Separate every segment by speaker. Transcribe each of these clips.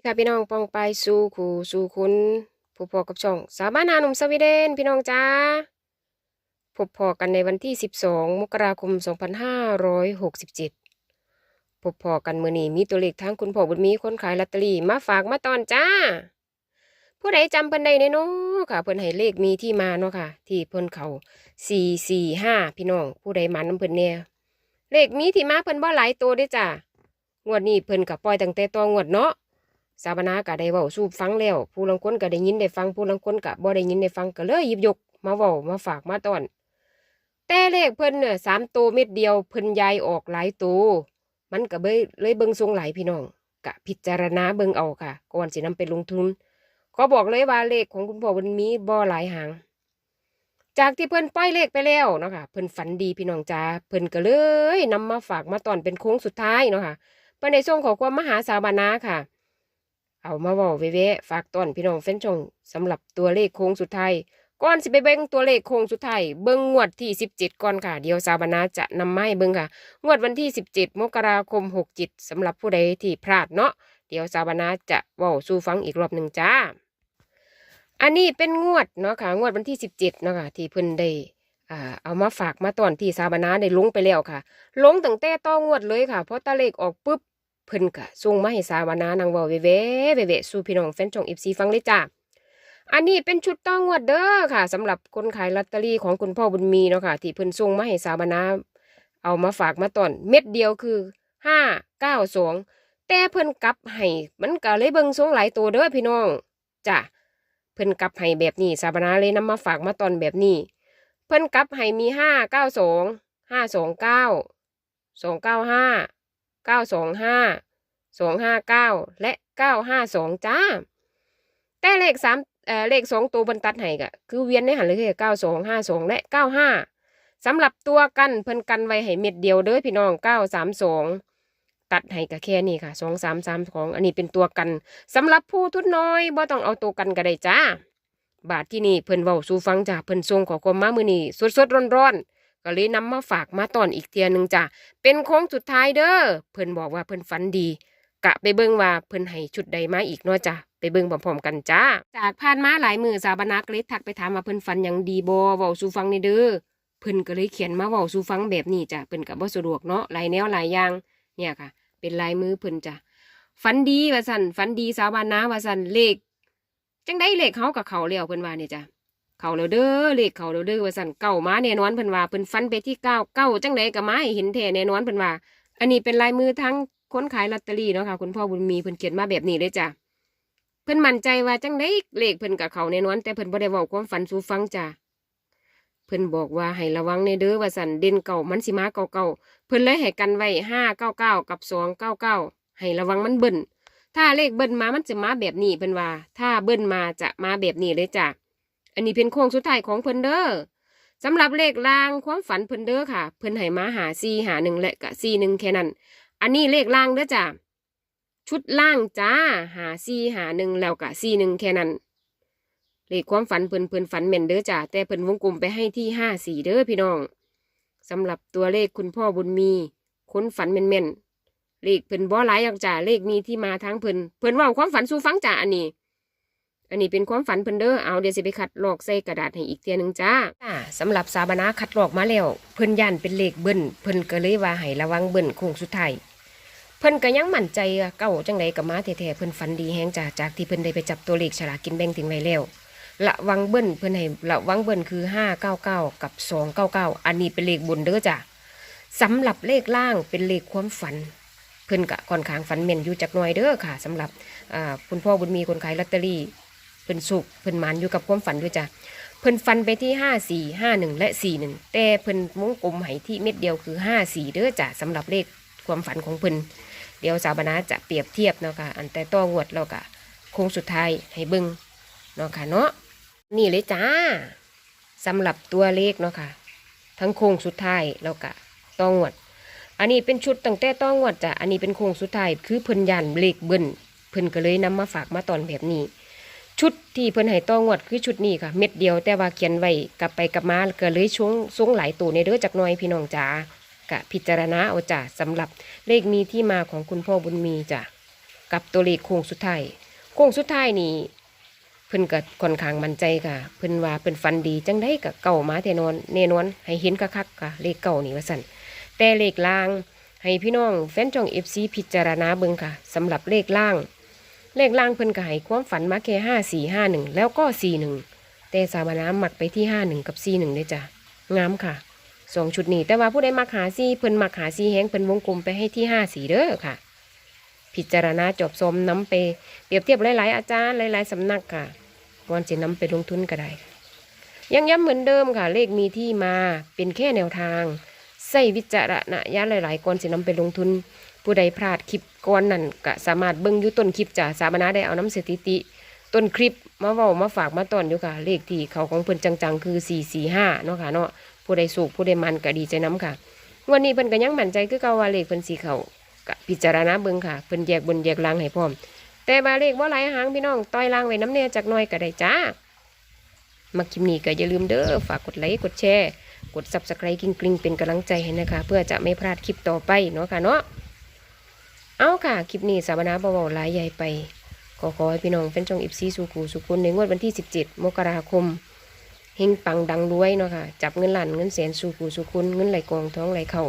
Speaker 1: ี่ค่ะพี่น้องปองไปสู่ขู่สู่คุณผู้พอกับช่อง สาบานาหนุ่มสวีเดนพี่น้องจ้าพบพอกันในวันที่ 12 มกราคม 2567 พบพอกันเมื้อนี้มีตัวเลขทั้งคุณพ่อบุญมีคนขายลอตเตอรี่มาฝากมาตอนจ้า ผู้ใดจำเพิ่นได้เนาะค่ะ เพิ่นให้เลขมีที่มาเนาะค่ะ ที่เพิ่นเขา 445 พี่น้อง ผู้ใดมานำเพิ่นแน่เลขมีที่มาเพิ่นบ่หลายตัวด้จ้างวดนี้เพิ่นก็ปล่อยตั้งแต่ตองวดเนาะ สาบนาก็ได้เว้าสู่ฟังแล้ว ผู้ลังคนก็ได้ยินได้ฟังผู้ลังคนก็บ่ได้ยินได้ฟังก็เลยหยิบยก มาเว้ามาฝากมาตอน แต่เลขเพิ่นเนี่ยสามตัวเม็ดเดียวเพิ่นยายออกหลายตัวมันก็เบยเลยเบิ่งทรงหลายพี่น้องกะพิจารณาเบิ่งเอาค่ะ ก่อนสินำไปลงทุนขอบอกเลยว่าเลขของคุณพ่อมันมีบ่หลายหาง จากที่เพิ่นปล่อยเลขไปแล้วเนาะค่ะเพิ่นฝันดีพี่น้องจ้าเพิ่นก็เลยนำมาฝากมาตอนเป็นโค้งสุดท้ายเนาะค่ะเพิ่นได้ส่งขอความมหาสาบานาค่ะ เอามาเว้าเว้ๆฝากต้อนพี่น้องแฟนช่องสำหรับตัวเลขโค้งสุดท้ายก่อนสิไปเบิ่งตัวเลขโค้งสุดท้ายเบิ่งงวดที่17ก่อนค่ะ เดี๋ยวสาวบรรณาจะนำมาให้เบิ่งค่ะ งวดวันที่17มกราคม67สำหรับผู้ใดที่พลาดเนาะเดี๋ยวสาวบรรณาจะว้าสู่ฟังอีกรอบหนึ่งจ้า อันนี้เป็นงวดเนาะค่ะ งวดวันที่17เนาะค่ะ ที่เพิ่นได้อ่าเอามาฝากมาตอนที่สาบรรณาได้ลงไปแล้วค่ะ ลงตั้งแต่ต้องวดเลยค่ะ เพราะตาเลขออกปุ๊บ เพิ่นก็ส่งมาให้สาวานานางเว้าเว่ๆเวสู่พี่น้องแฟนช่อง FC ฟังเลยจ้าอันนี้เป็นชุดต้องวดเด้อค่ะสำหรับคนขายลอตเตอรี่ของคุณพ่อบุญมีเนาะค่ะ ที่เพิ่นส่งมาให้สาวานาเอามาฝากมาตอนเม็ดเดียวคือห้าเก้าสองแต่เพิ่นกลับให้มันก็เลยเบิ่งทรงหลายตัวเด้อพี่น้องจ้ะเพิ่นกลับให้แบบนี้สาวนาเลยนำมาฝากมาตอนแบบนี้ เพิ่นกลับให้มีห้าเก้าสองห้าสองเก้าสองเก้าห้า เก้าสองห้าสองห้าเก้าและเก้าห้าสองจ้า แต่เลขสามเอ่อเลขสองตัวบนตัดให้ก็คือเวียนในหันเลยคือเก้าสองห้าสองและเก้าห้าสำหรับตัวกันเพิ่นกันไว้ให้เม็ดเดียวเด้อพี่น้องเก้าสามสองตัดให้ก็แค่นี้ค่ะสองสามสามของอันนี้เป็นตัวกันสำหรับผู้ทุนน้อยบ่ต้องเอาตัวกันก็ได้จ้า บาทที่นี่เพิ่นเว้าสู่ฟังจ้าเพิ่นส่งขอความมามือนี้สดๆร้อนๆ ก็เลยนำมาฝากมาตอนอีกเทียหนึงจ้าเป็นโค้งสุดท้ายเด้อเพิ่นบอกว่าเพิ่นฝันดี กะไปเบิ่งว่าเพิ่นให้ชุดใดมาอีกเนาะจ้ะไปเบิ่งพร้อมๆกันจ้า จากผ่านมาหลายมือสาวบรรณาก็เลยทักไปถามว่าเพิ่นฝันหยังดีบ่เว้าสู่ฟังในเด้อเพิ่นก็เลยเขียนมาเว้าสู่ฟังแบบนี้จ้ะเพิ่นก็บ่สะดวกเนาะหลายแนวหลายอย่างเนี่ยค่ะ เป็นลายมือเพิ่นจ้ะฝันดีว่าซั่นฝันดีสาวบรรณาว่าซั่นเลขจังได้เลขเขากับเขาแล้วเพิ่นว่าเนี่ยจ้ะ เขาแล้วเด้อเลขเขาแล้วเด้อว่าสั่นเก่ามาแน่นอนเพิ่นว่าเพิ่นฟันไปที่เก้าเก้าจังไดก็มาให้เห็นแท้แน่นอนเพิ่นว่า อันนี้เป็นลายมือทั้งคนขายลอตเตอรี่เนาะค่ะคุณพ่อบุญมีเพิ่นเขียนมาแบบนี้เลยจ้ะเพิ่นมั่นใจว่าจังไดเลขเพิ่นกับเขาแน่นอน แต่เพิ่นบ่ได้เว้าความฝันสู่ฟังจ้ะเพิ่นบอกว่าให้ระวังในเด้อว่าสั่นเด่นเก่ามันสิมาเก่าเก่าเพิ่นเลยให้กันไว้ห้าเก้าเก้ากับสองเก้าเก้าให้ระวังมันเบิ่นถ้าเลขเบิ่นมามันจะมาแบบนี้เพิ่นว่า ถ้าเบิ่นมาจะมาแบบนี้เลยจ้ะ อันนี้เป็นโค้งสุดท้ายของเพิ่นเด้อสำหรับเลขล่างความฝันเพิ่นเด้อค่ะ เพิ่นให้มาหาซีหาหนึ่งและกะซีหนึ่งแค่นั้น อันนี้เลขล่างเด้อจ้ะชุดล่างจ้าหาซีหาหนึ่งแล้วกะซีหนึ่งแค่นั้นเลขความฝันเพิ่นเพิ่นฝันแม่นเด้อจ้ะแต่เพิ่นวงกลมไปให้ที่ห้าสี่เด้อพี่น้องสำหรับตัวเลขคุณพ่อบุญมีค้นฝันแม่นๆเลขเพิ่นบ่หลายหรอกจ้ะเลขมีที่มาทั้งเพิ่นเพิ่นว่าความฝันสู่ฟังจ้ะอันนี้ อันนี้เป็นความฝันเพิ่นเด้อเอาเดี๋ยวสิไปคัดลอกใส่กระดาษให้อีกเทียหนึงจ้าอ่าสำหรับสาบานาคัดลอกมาแล้วเพิ่นย่านเป็นเลขเบิ้นเพิ่นก็เลยว่าให้ระวังเบิ้นโค้งสุดท้ายเพิ่นก็ยังมั่นใจเก้าจังไดก็มาแท้ๆเพิ่นฝันดีแฮงจ้าจากที่เพิ่นได้ไปจับตัวเลขฉลากกินแบ่งทิ้งไว้แล้วระวังเบิ้นเพิ่นให้ระวังเบิ้นคือ599กับ299อันนี้เป็นเลขบนเด้อจ้าสำหรับเลขล่างเป็นเลขความฝันเพิ่นก็ค่อนข้างฝันแม่นอยู่จักหน่อยเด้อค่ะสำหรับคุณพ่อบุญมีคนขายลอตเตอรี่ พิ่นสุกเพิ่นหมันอยู่กับความฝันด้วยจ้ะเพิ่นฟันไปที่ห้าสี่ห้าหนึ่งและสี่หนึ่งแต่เพิ่นวงกลมให้ที่เม็ดเดียวคือห้าสี่เด้อจ้ะสำหรับเลขความฝันของเพิ่นเดี๋ยวสาวบรรณาจะเปรียบเทียบเนาะค่ะอันแต่ต้องวดเราก็โค้งสุดท้ายให้เบิ่งเนาะค่ะเนาะนี่เลยจ้าสำหรับตัวเลขเนาะค่ะ ทั้งโค้งสุดท้ายแล้วก็ต้องวด อันนี้เป็นชุดตั้งแต่ต้องวดจ้ะอันนี้เป็นโค้งสุดท้ายคือเพิ่นยันเลขเบิ้นเพิ่นก็เลยนำมาฝากมาตอนแบบนี้ ชุดที่เพิ่นให้ต้องวดคือชุดนี้ค่ะ เม็ดเดียวแต่ว่าเขียนไว้กลับไปกลับมาก็เลยช่วงสูงหลายตัวในเด้อจากน้อยพี่น้องจ๋ากะพิจารณาเอาจ้ะสำหรับเลขมีที่มาของคุณพ่อบุญมีจ้ะกับตัวเลขโค้งสุดท้ายโค้งสุดท้ายนี่เพิ่นก็ค่อนข้างมั่นใจค่ะ เพิ่นว่าเพิ่นฟันดีจังได้กับเก่ามาแน่นอนแน่นอนให้เห็นคักๆค่ะ เลขเก่านี่ว่าสั่นแต่เลขล่างให้พี่น้องแฟนจ่อง FC พิจารณาเบิ่งค่ะสำหรับเลขล่าง เลขล่างเพิ่นก็ให้ความฝันมาแค่ห้าสี่ห้าหนึ่งแล้วก็สี่หนึ่งแต่สามน้ำหมักไปที่ห้าหนึ่งกับสี่หนึ่งเลยจ้ะงามค่ะสองชุดนี้แต่ว่าผู้ใดมักหาซีเพิ่นมักหาซีแห้งเพิ่นวงกลมไปให้ที่ห้าสี่เด้อค่ะ พิจารณาจบสมน้ำไปเปรียบเทียบหลาย ๆ อาจารย์หลาย ๆสำนักค่ะก่อนจะนำไปลงทุนก็ได้ยังย้ำเหมือนเดิมค่ะ เลขมีที่มาเป็นแค่แนวทางใส่วิจารณญาณหลาย ๆก่อนจะนำไปลงทุน ผู้ใดพลาดคลิป ก่อนนั่นก็สามารถเบิ่งยูต้นคลิปจ้ะสามนาได้เอาน้ำสถิติ ต้นคลิปมาเว้ามาฝากมาตอนอยู่ค่ะ เลขที่เขาของเพิ่นจังๆ คือ445เนาะค่ะเนาะผู้ใดสูกผู้ใดมันก็ดีใจน้ำค่ะวันนี้เพิ่นก็ยังมั่นใจคือเก่าว่าเลขเพิ่นสีเขาก็พิจารณาเบิ่งค่ะเพิ่นแยกบนแยกล่างให้พร้อม แต่ว่าเลขว่าหลายหางพี่น้องต้อยล่างไว้น้ำแน่จักน่อยก็ได้จ้ามาคลิปนี้ก็อย่าลืมเด้อฝากกดไลค์กดแชร์กด Subscribe กริ๊งๆเป็นกำลังใจให้นะคะ เพื่อจะไม่พลาดคลิปต่อไปเนาะค่ะเนาะ เอาค่ะ คลิปนี้สาวนาเบาๆลายใหญ่ไปขอขอให้พี่น้องเป็นจงอิบซีสุขูสุขุนในงวดวันที่ 17 มกราคมเฮงปังดังรวยเนาะค่ะ จับเงินหลันเงินแสนสุขูสุขุนเงินไหลกองท้องไหลเข่า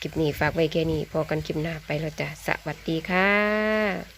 Speaker 1: คลิปนี้ฝากไว้แค่นี้พอกันคลิปหน้าไปแล้วจ้ะสวัสดีค่ะ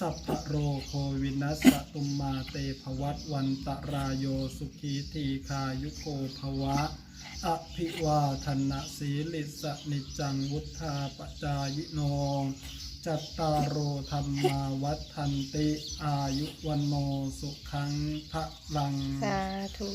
Speaker 2: สัพพโรโควินัสสตุมมาเตภวัตวันตรายโยสุขีทีคายุโกภวะ อภิวาทนะสีลิสนิจังวุธาปจายโนจัตตารโอธรรมาวัฏันติอายุวันโนสุขังพระลัง
Speaker 1: สาธุ